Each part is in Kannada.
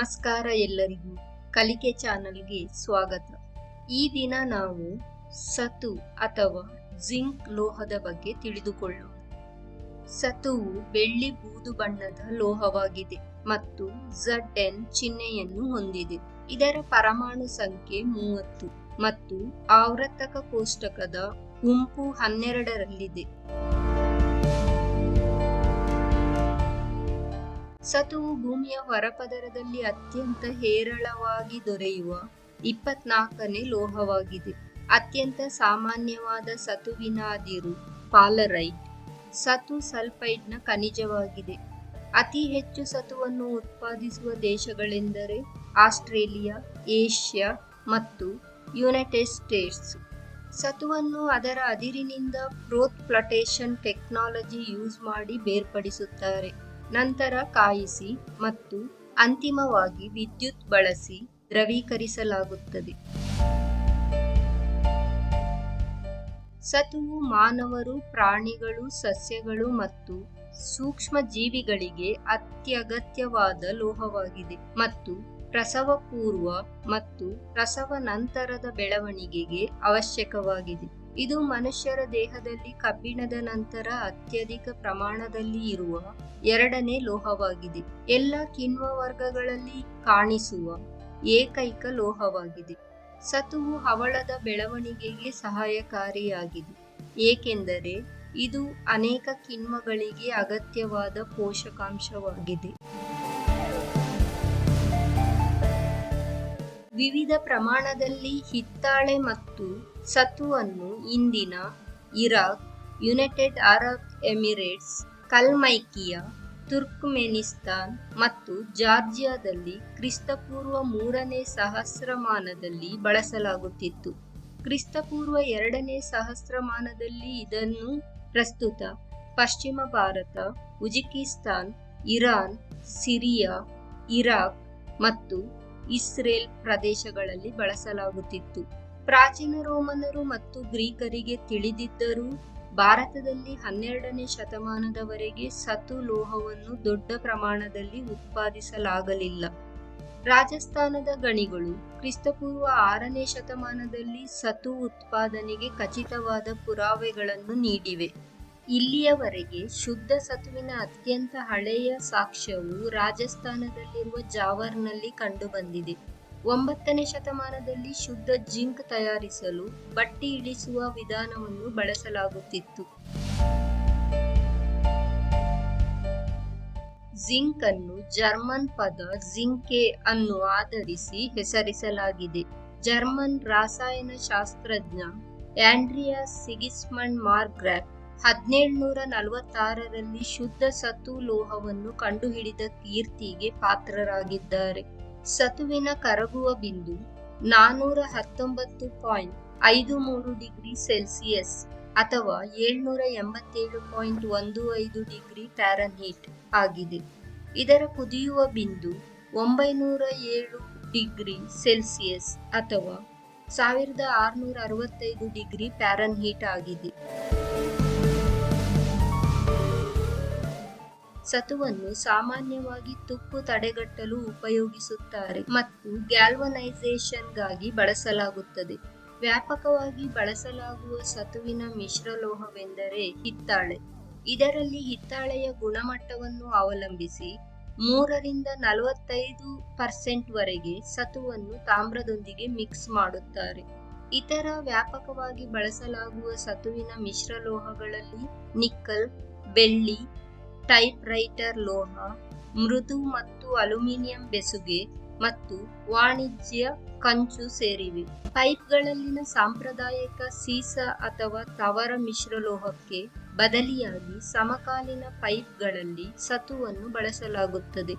ನಮಸ್ಕಾರ ಎಲ್ಲರಿಗೂ ಕಲಿಕೆ ಚಾನಲ್ಗೆ ಸ್ವಾಗತ. ಈ ದಿನ ನಾವು ಸತು ಅಥವಾ ಜಿಂಕ್ ಲೋಹದ ಬಗ್ಗೆ ತಿಳಿದುಕೊಳ್ಳೋಣ. ಸತುವು ಬೆಳ್ಳಿ ಬೂದು ಬಣ್ಣದ ಲೋಹವಾಗಿದೆ ಮತ್ತು ಝಡ್ ಎನ್ ಚಿಹ್ನೆಯನ್ನು ಹೊಂದಿದೆ. ಇದರ ಪರಮಾಣು ಸಂಖ್ಯೆ ಮೂವತ್ತು ಮತ್ತು ಆವರ್ತಕ ಕೋಷ್ಟಕದ ಗುಂಪು ಹನ್ನೆರಡರಲ್ಲಿದೆ. ಸತುವು ಭೂಮಿಯ ಹೊರಪದರದಲ್ಲಿ ಅತ್ಯಂತ ಹೇರಳವಾಗಿ ದೊರೆಯುವ ಇಪ್ಪತ್ನಾಲ್ಕನೇ ಲೋಹವಾಗಿದೆ. ಅತ್ಯಂತ ಸಾಮಾನ್ಯವಾದ ಸತುವಿನ ಅದಿರು ಪಾಲರೈಟ್. ಸತು ಸಲ್ಫೈಡ್ನ ಖನಿಜವಾಗಿದೆ. ಅತಿ ಹೆಚ್ಚು ಸತುವನ್ನು ಉತ್ಪಾದಿಸುವ ದೇಶಗಳೆಂದರೆ ಆಸ್ಟ್ರೇಲಿಯಾ, ಏಷ್ಯಾ ಮತ್ತು ಯುನೈಟೆಡ್ ಸ್ಟೇಟ್ಸ್. ಸತುವನ್ನು ಅದರ ಅದಿರಿನಿಂದ ಪ್ರೋತ್ ಪ್ಲಟೇಷನ್ ಟೆಕ್ನಾಲಜಿ ಯೂಸ್ ಮಾಡಿ ಬೇರ್ಪಡಿಸುತ್ತಾರೆ. ನಂತರ ಕಾಯಿಸಿ ಮತ್ತು ಅಂತಿಮವಾಗಿ ವಿದ್ಯುತ್ ಬಳಸಿ ದ್ರವೀಕರಿಸಲಾಗುತ್ತದೆ. ಸತುವು ಮಾನವರು, ಪ್ರಾಣಿಗಳು, ಸಸ್ಯಗಳು ಮತ್ತು ಸೂಕ್ಷ್ಮ ಜೀವಿಗಳಿಗೆ ಅತ್ಯಗತ್ಯವಾದ ಲೋಹವಾಗಿದೆ ಮತ್ತು ಪ್ರಸವ ಪೂರ್ವ ಮತ್ತು ಪ್ರಸವ ನಂತರದ ಬೆಳವಣಿಗೆಗೆ ಅವಶ್ಯಕವಾಗಿದೆ. ಇದು ಮನುಷ್ಯರ ದೇಹದಲ್ಲಿ ಕಬ್ಬಿಣದ ನಂತರ ಅತ್ಯಧಿಕ ಪ್ರಮಾಣದಲ್ಲಿ ಇರುವ ಎರಡನೇ ಲೋಹವಾಗಿದೆ. ಎಲ್ಲ ಕಿಣ್ವ ವರ್ಗಗಳಲ್ಲಿ ಕಾಣಿಸುವ ಏಕೈಕ ಲೋಹವಾಗಿದೆ. ಸತುವು ಹವಳದ ಬೆಳವಣಿಗೆಗೆ ಸಹಾಯಕಾರಿಯಾಗಿದೆ. ಏಕೆಂದರೆ ಇದು ಅನೇಕ ಕಿಣ್ವಗಳಿಗೆ ಅಗತ್ಯವಾದ ಪೋಷಕಾಂಶವಾಗಿದೆ. ವಿವಿಧ ಪ್ರಮಾಣದಲ್ಲಿ ಹಿತ್ತಾಳೆ ಮತ್ತು ಸತುವನ್ನು ಇಂದಿನ Iraq, United Arab Emirates, Kalmykia, Turkmenistan ಮತ್ತು ಜಾರ್ಜಿಯಾದಲ್ಲಿ ಕ್ರಿಸ್ತಪೂರ್ವ ಮೂರನೇ ಸಹಸ್ರಮಾನದಲ್ಲಿ ಬಳಸಲಾಗುತ್ತಿತ್ತು. ಕ್ರಿಸ್ತಪೂರ್ವ ಎರಡನೇ ಸಹಸ್ರಮಾನದಲ್ಲಿ ಇದನ್ನು ಪ್ರಸ್ತುತ ಪಶ್ಚಿಮ Bharat, Uzbekistan, Iran, Syria, Iraq ಮತ್ತು ಇಸ್ರೇಲ್ ಪ್ರದೇಶಗಳಲ್ಲಿ ಬಳಸಲಾಗುತ್ತಿತ್ತು. ಪ್ರಾಚೀನ ರೋಮನರು ಮತ್ತು ಗ್ರೀಕರಿಗೆ ತಿಳಿದಿದ್ದರೂ ಭಾರತದಲ್ಲಿ ಹನ್ನೆರಡನೇ ಶತಮಾನದವರೆಗೆ ಸತು ಲೋಹವನ್ನು ದೊಡ್ಡ ಪ್ರಮಾಣದಲ್ಲಿ ಉತ್ಪಾದಿಸಲಾಗಲಿಲ್ಲ. ರಾಜಸ್ಥಾನದ ಗಣಿಗಳು ಕ್ರಿಸ್ತಪೂರ್ವ ಆರನೇ ಶತಮಾನದಲ್ಲಿ ಸತು ಉತ್ಪಾದನೆಗೆ ಖಚಿತವಾದ ಪುರಾವೆಗಳನ್ನು ನೀಡಿವೆ. ಇಲ್ಲಿಯವರೆಗೆ ಶುದ್ಧ ಸತುವಿನ ಅತ್ಯಂತ ಹಳೆಯ ಸಾಕ್ಷ್ಯವು ರಾಜಸ್ಥಾನದಲ್ಲಿರುವ ಜಾವರ್ನಲ್ಲಿ ಕಂಡುಬಂದಿದೆ. ಒಂಬತ್ತನೇ ಶತಮಾನದಲ್ಲಿ ಶುದ್ಧ ಜಿಂಕ್ ತಯಾರಿಸಲು ಬಟ್ಟಿ ಇಳಿಸುವ ವಿಧಾನವನ್ನು ಬಳಸಲಾಗುತ್ತಿತ್ತು. ಜಿಂಕ್ ಅನ್ನು ಜರ್ಮನ್ ಪದ ಜಿಂಕೆ ಅನ್ನು ಆಧರಿಸಿ ಹೆಸರಿಸಲಾಗಿದೆ. ಜರ್ಮನ್ ರಾಸಾಯನ ಶಾಸ್ತ್ರಜ್ಞ ಆಂಡ್ರಿಯಾ ಸಿಗಿಸ್ಮಂಡ್ ಮಾರ್ಗ್ರಾಫ್ ಹದಿನೇಳುನೂರ ನಲವತ್ತಾರರಲ್ಲಿ ಶುದ್ಧ ಸತು ಲೋಹವನ್ನು ಕಂಡುಹಿಡಿದ ಕೀರ್ತಿಗೆ ಪಾತ್ರರಾಗಿದ್ದಾರೆ. ಸತುವಿನ ಕರಗುವ ಬಿಂದು ನಾನೂರ ಹತ್ತೊಂಬತ್ತು ಪಾಯಿಂಟ್ ಐದು ಮೂರು ಡಿಗ್ರಿ ಸೆಲ್ಸಿಯಸ್ ಅಥವಾ ಏಳ್ನೂರ ಎಂಬತ್ತೇಳು ಪಾಯಿಂಟ್ ಒಂದು ಐದು ಡಿಗ್ರಿ ಫ್ಯಾರನ್ಹೀಟ್ ಆಗಿದೆ. ಇದರ ಕುದಿಯುವ ಬಿಂದು ಒಂಬೈನೂರ ಏಳು ಡಿಗ್ರಿ ಸೆಲ್ಸಿಯಸ್ ಅಥವಾ ಸಾವಿರದ ಆರುನೂರ ಅರವತ್ತೈದು ಡಿಗ್ರಿ ಫ್ಯಾರನ್ಹೀಟ್ ಆಗಿದೆ. ಸತುವನ್ನು ಸಾಮಾನ್ಯವಾಗಿ ತುಕ್ಕು ತಡೆಗಟ್ಟಲು ಉಪಯೋಗಿಸುತ್ತಾರೆ ಮತ್ತು ಗ್ಯಾಲ್ವನೈಸೇಷನ್ಗಾಗಿ ಬಳಸಲಾಗುತ್ತದೆ. ವ್ಯಾಪಕವಾಗಿ ಬಳಸಲಾಗುವ ಸತುವಿನ ಮಿಶ್ರಲೋಹವೆಂದರೆ ಹಿತ್ತಾಳೆ. ಇದರಲ್ಲಿ ಹಿತ್ತಾಳೆಯ ಗುಣಮಟ್ಟವನ್ನು ಅವಲಂಬಿಸಿ ಮೂರರಿಂದ ನಲವತ್ತೈದು ಪರ್ಸೆಂಟ್ ವರೆಗೆ ಸತುವನ್ನು ತಾಮ್ರದೊಂದಿಗೆ ಮಿಕ್ಸ್ ಮಾಡುತ್ತಾರೆ. ಇತರ ವ್ಯಾಪಕವಾಗಿ ಬಳಸಲಾಗುವ ಸತುವಿನ ಮಿಶ್ರಲೋಹಗಳಲ್ಲಿ ನಿಕ್ಕಲ್, ಬೆಳ್ಳಿ ಟೈಪ್ ರೈಟರ್ ಲೋಹ, ಮೃದು ಮತ್ತು ಅಲ್ಯೂಮಿನಿಯಂ ಬೆಸುಗೆ ಮತ್ತು ವಾಣಿಜ್ಯ ಕಂಚು ಸೇರಿವೆ. ಪೈಪ್ಗಳಲ್ಲಿನ ಸಾಂಪ್ರದಾಯಿಕ ಸೀಸ ಅಥವಾ ತವರ ಮಿಶ್ರಲೋಹಕ್ಕೆ ಬದಲಿಯಾಗಿ ಸಮಕಾಲೀನ ಪೈಪ್ಗಳಲ್ಲಿ ಸತುವನ್ನು ಬಳಸಲಾಗುತ್ತದೆ.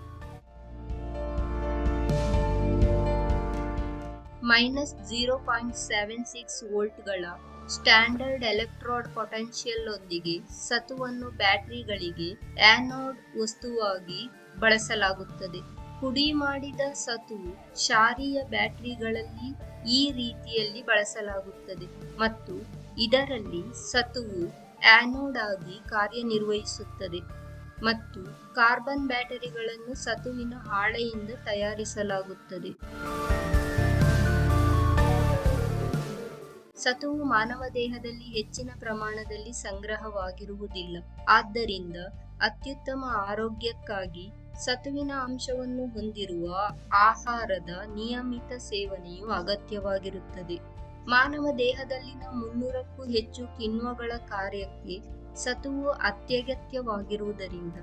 Minus zero point seven six ವೋಲ್ಟ್ಗಳ ಸ್ಟ್ಯಾಂಡರ್ಡ್ ಎಲೆಕ್ಟ್ರೋಡ್ ಪೊಟೆನ್ಷಿಯಲ್ನೊಂದಿಗೆ ಸತುವನ್ನು ಬ್ಯಾಟರಿಗಳಿಗೆ ಆನೋಡ್ ವಸ್ತುವಾಗಿ ಬಳಸಲಾಗುತ್ತದೆ. ಪುಡಿ ಮಾಡಿದ ಸತುವು ಶಾರೀಯ ಬ್ಯಾಟರಿಗಳಲ್ಲಿ ಈ ರೀತಿಯಲ್ಲಿ ಬಳಸಲಾಗುತ್ತದೆ ಮತ್ತು ಇದರಲ್ಲಿ ಸತುವು ಆನೋಡ್ ಆಗಿ ಕಾರ್ಯನಿರ್ವಹಿಸುತ್ತದೆ ಮತ್ತು ಕಾರ್ಬನ್ ಬ್ಯಾಟರಿಗಳನ್ನು ಸತುವಿನ ಹಾಳೆಯಿಂದ ತಯಾರಿಸಲಾಗುತ್ತದೆ. ಸತುವು ಮಾನವ ದೇಹದಲ್ಲಿ ಹೆಚ್ಚಿನ ಪ್ರಮಾಣದಲ್ಲಿ ಸಂಗ್ರಹವಾಗಿರುವುದಿಲ್ಲ. ಆದ್ದರಿಂದ ಅತ್ಯುತ್ತಮ ಆರೋಗ್ಯಕ್ಕಾಗಿ ಸತುವಿನ ಅಂಶವನ್ನು ಹೊಂದಿರುವ ಆಹಾರದ ನಿಯಮಿತ ಸೇವನೆಯು ಅಗತ್ಯವಾಗಿರುತ್ತದೆ. ಮಾನವ ದೇಹದಲ್ಲಿನ ಮುನ್ನೂರಕ್ಕೂ ಹೆಚ್ಚು ಕಿಣ್ವಗಳ ಕಾರ್ಯಕ್ಕೆ ಸತುವು ಅತ್ಯಗತ್ಯವಾಗಿರುವುದರಿಂದ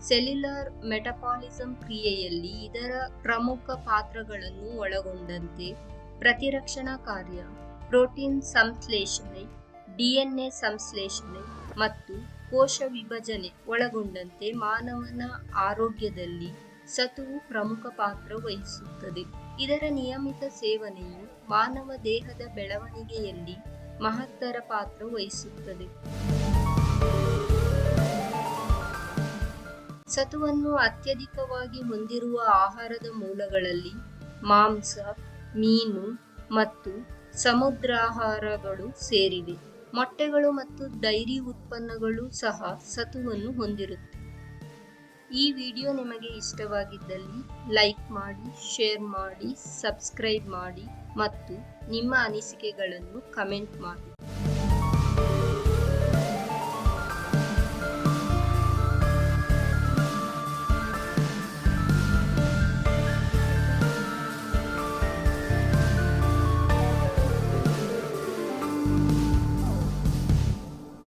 ಸೆಲ್ಯುಲರ್ ಮೆಟಪಾಲಿಸಂ ಕ್ರಿಯೆಯಲ್ಲಿ ಇದರ ಪ್ರಮುಖ ಪಾತ್ರಗಳನ್ನು ಒಳಗೊಂಡಂತೆ ಪ್ರತಿರಕ್ಷಣಾ ಕಾರ್ಯ ಪ್ರೋಟೀನ್ ಸಂಶ್ಲೇಷಣೆ, ಡಿಎನ್ಎ ಸಂಶ್ಲೇಷಣೆ ಮತ್ತು ಕೋಶ ವಿಭಜನೆ ಒಳಗೊಂಡಂತೆ ಮಾನವನ ಆರೋಗ್ಯದಲ್ಲಿ ಸತುವು ಪ್ರಮುಖ ಪಾತ್ರ ವಹಿಸುತ್ತದೆ. ಇದರ ನಿಯಮಿತ ಸೇವನೆಯು ಮಾನವ ದೇಹದ ಬೆಳವಣಿಗೆಯಲ್ಲಿ ಮಹತ್ತರ ಪಾತ್ರ ವಹಿಸುತ್ತದೆ. ಸತುವನ್ನು ಅತ್ಯಧಿಕವಾಗಿ ಹೊಂದಿರುವ ಆಹಾರದ ಮೂಲಗಳಲ್ಲಿ ಮಾಂಸ, ಮೀನು ಮತ್ತು ಸಮುದ್ರಾಹಾರಗಳು ಸೇರಿವೆ. ಮೊಟ್ಟೆಗಳು ಮತ್ತು ಡೈರಿ ಉತ್ಪನ್ನಗಳು ಸಹ ಸತುವನ್ನು ಹೊಂದಿರುತ್ತೆ ಈ ವಿಡಿಯೋ ನಿಮಗೆ ಇಷ್ಟವಾಗಿದ್ದಲ್ಲಿ ಲೈಕ್ ಮಾಡಿ, ಶೇರ್ ಮಾಡಿ, ಸಬ್ಸ್ಕ್ರೈಬ್ ಮಾಡಿ ಮತ್ತು ನಿಮ್ಮ ಅನಿಸಿಕೆಗಳನ್ನು ಕಮೆಂಟ್ ಮಾಡಿ.